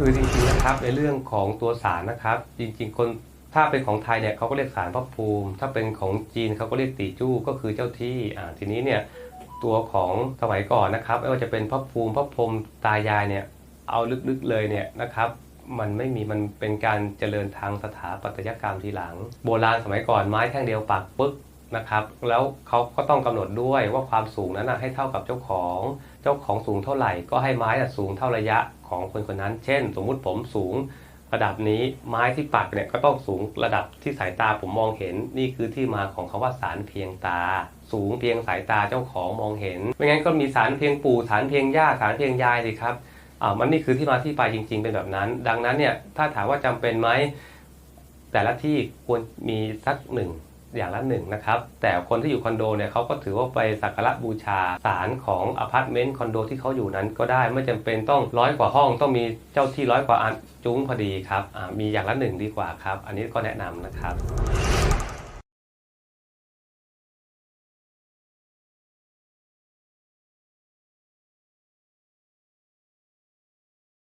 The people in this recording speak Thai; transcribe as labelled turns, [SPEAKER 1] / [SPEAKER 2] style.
[SPEAKER 1] คือจริงๆนะครับในเรื่องของตัวสารนะครับ จริง ๆ คนถ้าเป็นของไทยเนี่ยเขาก็เรียกสารพระภูมิ ถ้าเป็นของจีนเขาก็เรียกตีจู้ก็คือเจ้าที่อ่าทีนี้เนี่ยตัวของสมัยก่อนนะครับไม่ว่าจะเป็นพระภูมิพระพรมตายายเนี่ยเอาลึกๆเลยเนี่ยนะครับมันไม่มีมันเป็นการเจริญทางสถาปัตยกรรมทีหลัง โบราณสมัยก่อนไม้แท่งเดียวปักปึ๊ก นะครับ แล้วเขาก็ต้องกำหนดด้วยว่าความสูงนั้นนะให้เท่ากับเจ้าของ เจ้าของสูงเท่าไหร่ก็ให้ไม้น่ะสูงเท่าระยะของคนคนนั้น เช่น สมมุติผมสูงระดับนี้ไม้ที่ปักเนี่ยก็ต้องสูงระดับที่สายตาผมมองเห็น นี่คือที่มาของคำว่าสารเพียงตา สูงเพียงสายตาเจ้าของมองเห็น ไม่งั้นก็มีสารเพียงปู่สารเพียงย่าสารเพียงยายสิครับอ่ามันนี่คือที่มาที่ไปจริง ๆ เป็นแบบนั้น ดังนั้นเนี่ยถ้าถามว่าจำเป็นไหมแต่ละที่ควรมีสักหนึ่ง อย่างละหนึ่งนะครับ แต่คนที่อยู่คอนโดเนี่ยเขาก็ถือว่าไปสักการะบูชาศาลของอพาร์ตเมนต์คอนโดที่เขาอยู่นั้นก็ได้ไม่จำเป็นต้องร้อยกว่าห้องต้องมีเจ้าที่ร้อยกว่าอันจุ้งพอดีครับมีอย่างละหนึ่งดีกว่าครับ อันนี้ก็แนะนำนะครับ